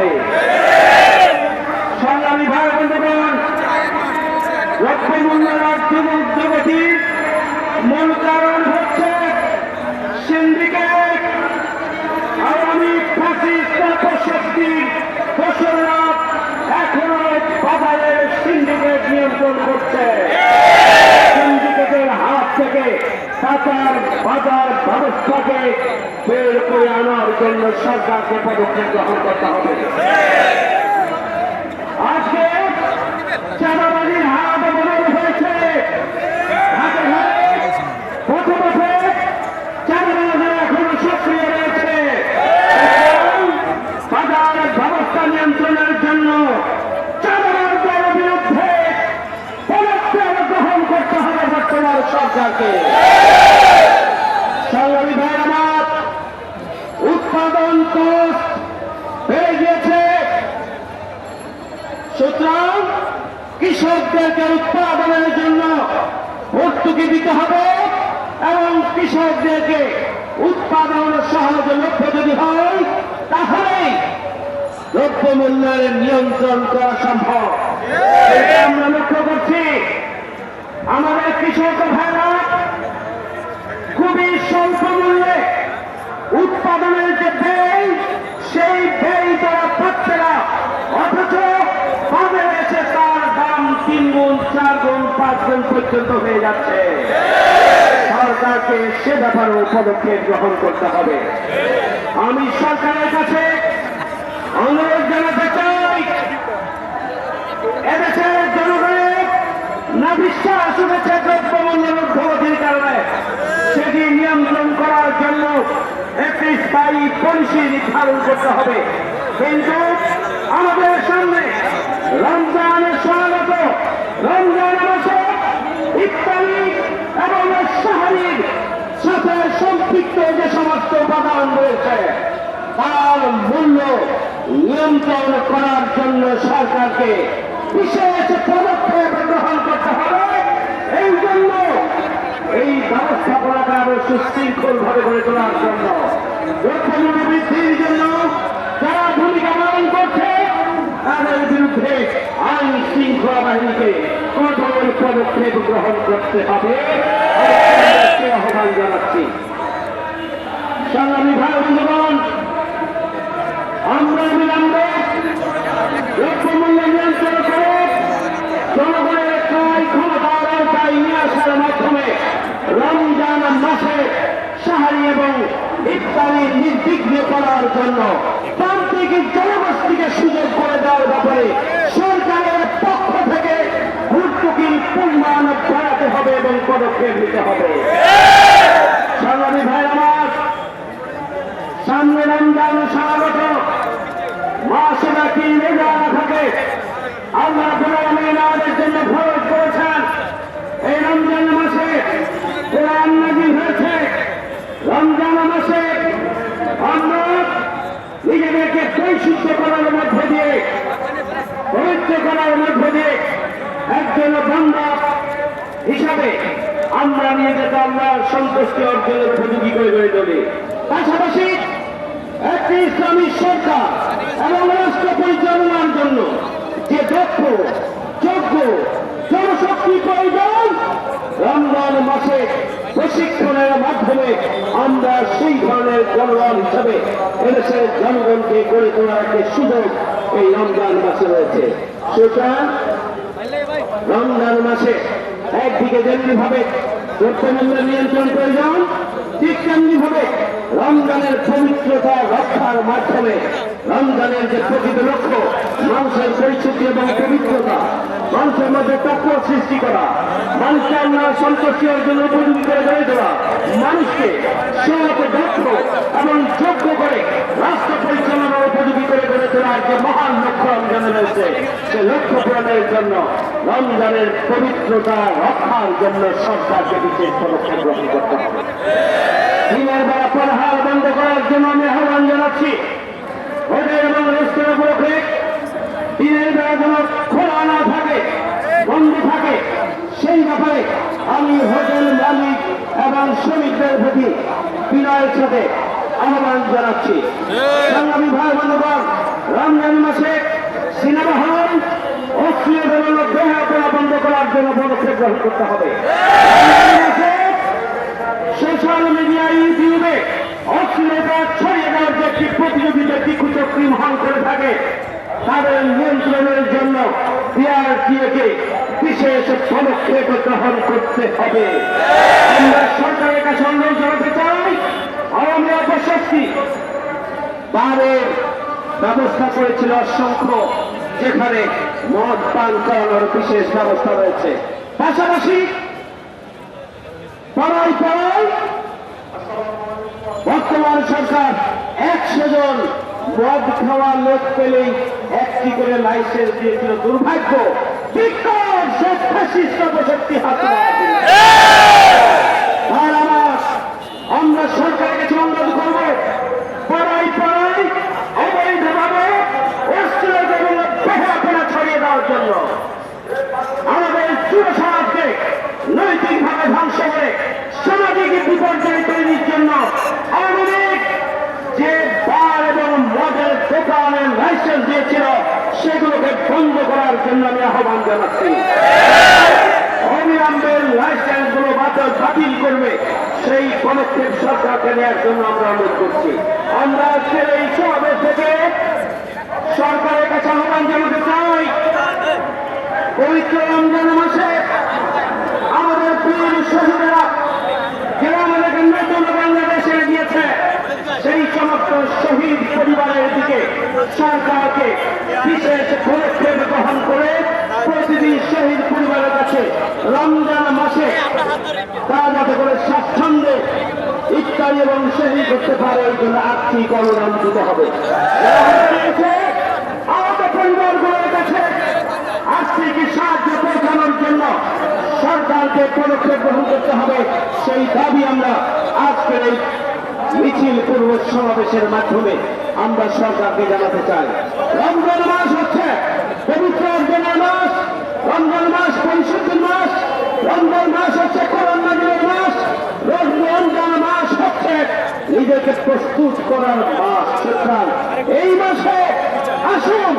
হবে। সংগ্রামী ভাই বন্ধুগণ লক্ষ্যমূল্যের অর্থমূল জগতির মূল কারণ হচ্ছে সিন্ডিকেট আওয়ামী ফাসিস্ট শক্তি দোসররা এখনও বাজারের সিন্ডিকেট নিয়ন্ত্রণ করছে সিন্ডিকেটের হাত থেকে পাচার বাজার, ব্যবস্থাকে বের করে আনার জন্য সরকারকে পদক্ষেপ গ্রহণ করতে হবে। আজকে চাঁদাবাজির হাত বদল হয়েছে। হাতে হাতে সংগ্রামী ভাই আমার উৎপাদন কষ্ট বেড়ে গিয়েছে সুতরাং কৃষকদেরকে উৎপাদনের জন্য ভর্তুকি দিতে হবে এবং কৃষকদেরকে উৎপাদন সহজ লক্ষ্য যদি হয় তাহলেই দ্রব্যমূল্যের নিয়ন্ত্রণ করা সম্ভব। আমরা লক্ষ্য করছি। আমাদের কৃষক ভাইরা খুবই স্বল্প মূল্যে উৎপাদনের যে ব্যয়, সেই ব্যয় তারা পাচ্ছে না অথচ বাজারে এসে তার দাম তিন গুণ চার গুণ পাঁচ গুণ পর্যন্ত হয়ে যাচ্ছে। সরকারকে সে ব্যাপারেও পদক্ষেপ গ্রহণ করতে হবে। আমি সরকারের কাছে অনুরোধ জানাতে চাই এদেশের জনগণের না বিশ্বাস উঠেছে দ্রব্যমূল্যের ঊর্ধ্বগতির কারণে। সেটি নিয়ন্ত্রণ করার জন্য একটি স্থায়ী পলিসি নির্ধারণ করতে হবে। কিন্তু আমাদের সামনে রমজানের স্বাগত রমজান মাসে ইত্যাদি এবং সাহারির সাথে সম্পৃক্ত যে সমস্ত উপাদান রয়েছে তার মূল্য নিয়ন্ত্রণ করার জন্য সরকারকে বিশেষ পদক্ষেপ গ্রহণ করতে হবে। এই জন্য এই ব্যবস্থাপনাকে আরও সুশৃঙ্খল ভাবে গড়ে তোলার জন্য দ্রব্যমূল্য বৃদ্ধির জন্য যারা ভূমিকা পালন করছে, তাদের বিরুদ্ধে আইন শৃঙ্খলা বাহিনীকে কঠোর পদক্ষেপ গ্রহণ করতে হবে। আহ্বান জানাচ্ছি। সংগ্রামী ভাই, বন্ধুগণ, আমরা বিলম্বে নিয়ন্ত্রণ করে জনগণের ক্রয় ক্ষমতার আওতায় মাসে সাহারি এবং ইত্যাদি নির্বিঘ্ন করার জন্য প্রান্তিক জনগোষ্ঠীকে সুযোগ করে দেওয়ার ব্যাপারে সরকারের পক্ষ থেকে ভর্তুকির পরিমাণ এবং পদক্ষেপ নিতে হবে। সংগ্রামী ভাই আমার সামনে রমজান স্বাগত। মাসে নাকি রোজা থাকে? আল্লাহ কোরআনে আমাদের জন্য খরচ করেছেন। এই রমজান মাসে কোরআন নাজিল হয়েছে। রমজান মাসে আমরা নিজেদেরকে পরিশুদ্ধ করার মধ্যে দিয়ে, পবিত্র করার মধ্যে দিয়ে একজন বান্দা হিসাবে আমরা নিজেদেরকে আল্লাহর সন্তুষ্টি অর্জনের উপযোগী করে গড়ে তোলে। পাশাপাশি ইসলামী সরকার এবং রাষ্ট্র পরিচালনার জন্য যে দক্ষ, যোগ্য জনশক্তি প্রয়োজন, রমজান মাসে প্রশিক্ষণের মাধ্যমে আমরা সেই ধরনের জনগণ হিসাবে এদেশের জনগণকে গড়ে তোলার একটি সুযোগ এই রমজান মাসে রয়েছে। সুতরাং রমজান মাসে একদিকে যেমনি ভাবে দ্রব্যমূল্য নিয়ন্ত্রণ প্রয়োজন ঠিক তেমনি ভাবে রমজানের পবিত্রতা রক্ষার মাধ্যমে রমজানের যে প্রকৃত লক্ষ্য, মানুষের পরিচিতি এবং পবিত্রতা, মানুষের মধ্যে তত্ত্ব সৃষ্টি করা, মানুষকে আমরা সন্তুষ্টি অর্জন উপযোগী করে গড়ে তোলা মানুষকে সৎ দক্ষ এবং যোগ্য করে রাষ্ট্র পরিচালনার উপযোগী করে গড়ে তোলার যে মহান লক্ষ্য রমজানে রয়েছে সে লক্ষ্য পূরণের জন্য রমজানের পবিত্রতা রক্ষার জন্য সরকারকে বিশেষ পদক্ষেপ গ্রহণ করতে হবে। দিনের বেলা পরহার বন্ধ করার জন্য আমি আহ্বান জানাচ্ছি। হোটেল এবং রেস্তোরাঁগুলোকে দিনের বেলা যেন খোলা না থাকে, বন্ধ থাকে, সেই ব্যাপারে আমি হোটেল মালিক এবং শ্রমিকদের প্রতি বিনয়ের সাথে আহ্বান জানাচ্ছি। সংগ্রামী ভাই বন্ধুগণ রমজান মাসে সিনেমা হল অশ্লীল ধরনের বেহাপনা বন্ধ করার জন্য পদক্ষেপ গ্রহণ করতে হবে। সোশ্যাল মিডিয়া, ইউটিউবে অশ্লীলতা ছড়িয়ে দেওয়ার যে একটি প্রতিযোগিতা কি কুচক্রি মহান করে থাকে, তাদের নিয়ন্ত্রণের জন্য বিআরটিএকে বিশেষ পদক্ষেপ গ্রহণ করতে হবে। আমরা সরকারের কাছে অনুরোধ জানাতে চাই, আওয়ামী অপশক্তি বারের ব্যবস্থা করেছিল অসংখ্য যেখানে মদ পান করানোর বিশেষ ব্যবস্থা রয়েছে। পাশাপাশি পাড়ায় পাড়ায় বর্তমান সরকার একশো জন মদ খাওয়া লোক পেলেই একটি করে লাইসেন্স দিয়েছিল দুর্ভাগ্য। আমরা সরকারের কাছে অনুরোধ করব পাড়ায় পাড়ায় অবৈধভাবে অস্ত্রের এবং বেহাপনা ছড়িয়ে দেওয়ার জন্য আমাদের যুব সমাজকে নৈতিকভাবে ধ্বংস করে সামাজিক বিপর্যয় তৈরির জন্য আওয়ামী লীগ যে বার এবং মদের দোকানের লাইসেন্স দিয়েছিল সেগুলোকে বন্ধ করার জন্য আমি আহ্বান জানাচ্ছি। অবিলম্বে লাইসেন্সগুলো বাতিল বাতিল করবে। সেই পদক্ষেপ সরকারকে নেওয়ার জন্য আমরা অনুরোধ করছি। আমরা আজকের এই সমাবেশ থেকে সরকারের কাছে আহ্বান জানাতে চাই। পবিত্র রমজান মাসে আমাদের বীর শহীদেরা যারা আমাদেরকে নতুন বাংলাদেশে দিয়েছে। সেই সমস্ত শহীদ পরিবারের দিকে সরকারকে বিশেষ পদক্ষেপ গ্রহণ করে প্রতিদিন শহীদ পরিবারের কাছে রমজান মাসে তারা যাতে করে স্বাচ্ছন্দ্যে ইত্যাদি এবং শহীদ করতে পারে ওই জন্য আর্থিক অনুদান দিতে হবে করতে হবে। সেই আমরা মাধ্যমে আমরা জানাতে চাই। রমজান মাস হচ্ছে পবিত্র মাস। রমজান মাস রমজান মাস হচ্ছে করোনা দিনের মাস। রমজান মাস হচ্ছে নিজেকে প্রস্তুত করার মাস এই মাসে আসুন,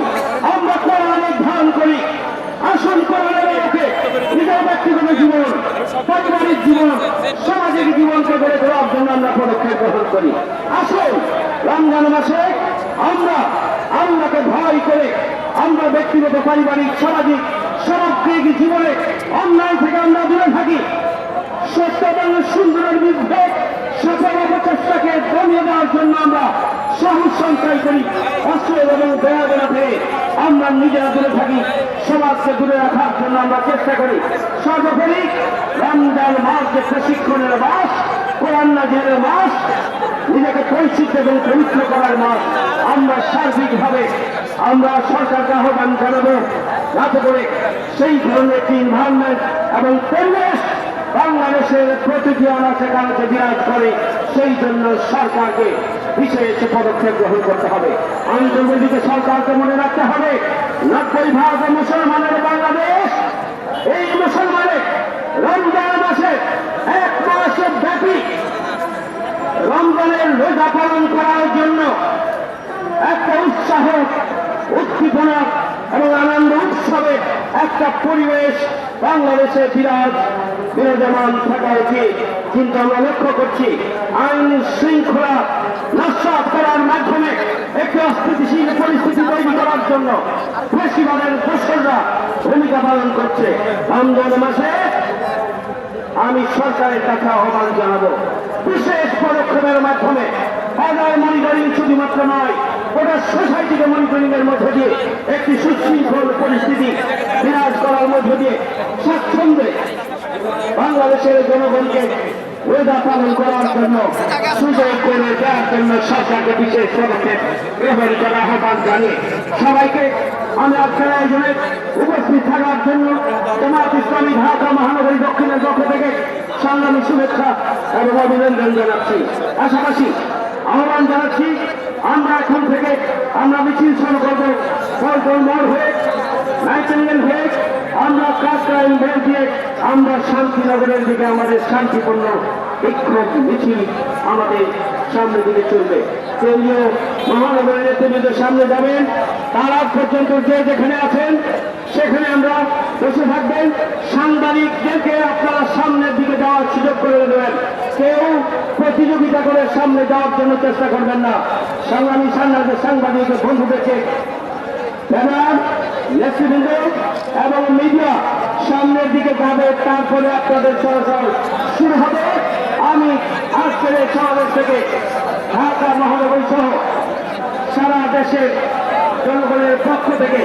আমরা কোরআনে ধ্যান করি। আসুন কোরআনের আলোকে নিজের ব্যক্তিগত জীবন, পারিবারিক জীবন, সামাজিক জীবনকে গড়ে তোলার জন্য আমরা পদক্ষেপ গ্রহণ করি। আসুন, রমজান মাসে আমরা আল্লাহকে ভয় করে, আমরা ব্যক্তিগত, পারিবারিক, সামাজিক সামগ্রিক জীবনে অন্যায় থেকে আমরা দূরে থাকি। সত্য এবং সুন্দরের বিরুদ্ধে সকল অপচেষ্টাকে দমিয়ে দেওয়ার জন্য আমরা সাহস সঞ্চয় করি অস্ত্র এবং বেড়াবেড়া থেকে আমরা নিজেরা দূরে থাকি, সমাজকে দূরে রাখার জন্য আমরা চেষ্টা করি। সর্বোপরি রমজান মাস যে প্রশিক্ষণের মাস, কোরআন নাজিরের মাস, নিজেকে পরিচিত এবং পবিত্র করার মাস, আমরা সার্বিকভাবে আমরা সরকারকে আহ্বান জানাব। যাতে করে সেই ধরনের একটি ইনভারনমেন্ট এবং পরিবেশ বাংলাদেশের প্রতিটি অনাসে কানাচে বিরাজ করে, সেই জন্য সরকারকে বিশেষ পদক্ষেপ গ্রহণ করতে হবে। আন্তর্জাতিক সরকারকে মনে রাখতে হবে, নব্বই ভাগ মুসলমানের বাংলাদেশ এই মুসলমানের রমজান মাসে এক মাস ব্যাপী রমজানের রোজা পালন করার জন্য একটা উৎসাহ, উদ্দীপনা এবং আনন্দ উৎসবে একটা পরিবেশ বাংলাদেশে বিরাজ বিরাজমান থাকা উচিত। কিন্তু আমরা লক্ষ্য করছি, আইন শৃঙ্খলা নস্বাত করার মাধ্যমে একটি অস্থিতিশীল পরিস্থিতি তৈরি করার জন্য বেশিরভাগের দোসররা ভূমিকা পালন করছে। রমজান মাসে আমি সরকারের কাছে আহ্বান জানাব, বিশেষ পদক্ষেপের মাধ্যমে বাজার মনিটরিং শুধুমাত্র নয় গোটা সোসাইটিকে মনিটরিং এর মধ্য দিয়ে একটি সুশৃঙ্খল পরিস্থিতি বিরাজ করার মধ্য দিয়ে স্বাচ্ছন্দ্যে বাংলাদেশের জনগণকে রোজা পালন করার জন্য সুযোগ করে দেওয়ার জন্য সরকারকে বিশেষ পদক্ষেপ গ্রহণ করার আহ্বান জানিয়ে সবাইকে আমি আজকের আয়োজনে উপস্থিত থাকার জন্য জামাত ইসলামী ঢাকা মহানগরী দক্ষিণের পক্ষ থেকে সংগ্রামী শুভেচ্ছা এবং অভিনন্দন জানাচ্ছি। পাশাপাশি আহ্বান জানাচ্ছি আমরা এখন থেকে আমরা মিছিল শুরু করব। মোড় হয়ে নাইটেঙ্গেল হয়ে, আমরা কাজকাইন বের দিয়ে আমরা শান্তিনগরের দিকে আমাদের শান্তিপূর্ণ বিক্ষোভ মিছিল আমাদের সামনে দিকে চলবে। কেন্দ্রীয় মহানগরের নেতৃবৃন্দ সামনে যাবেন। তার আগ পর্যন্ত যে যেখানে আছেন, সেখানে আমরা বসে থাকবেন। সাংবাদিকদেরকে আপনারা সামনের দিকে যাওয়ার সুযোগ করে দেবেন। প্রতিযোগিতা করে সামনে যাওয়ার জন্য চেষ্টা করবেন না। সংগ্রামী সাংবাদিক সাংবাদিক বন্ধুদেরকে ব্যানার নেতৃবৃন্দ এবং মিডিয়া সামনের দিকে যাবে। তারপরে আপনাদের চলাচল শুরু হবে। আমি আজকের এই সমাবেশ থেকে ঢাকা মহানগরী সহ সারা দেশের জনগণের পক্ষ থেকে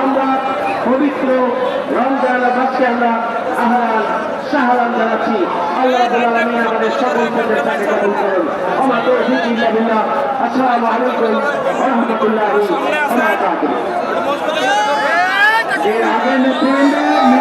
আমরা পবিত্র রমজান মাসকে আমরা আহ্বান সাহারান জানাচ্ছি। আল্লাহ আলামিন আমাদের সকল ক্ষেত্রে তাকে কবুল করুন। আমার তো আসসালামু আলাইকুম রাহমাতুল্লাহি ওয়া আগে নেতৃবৃন্দ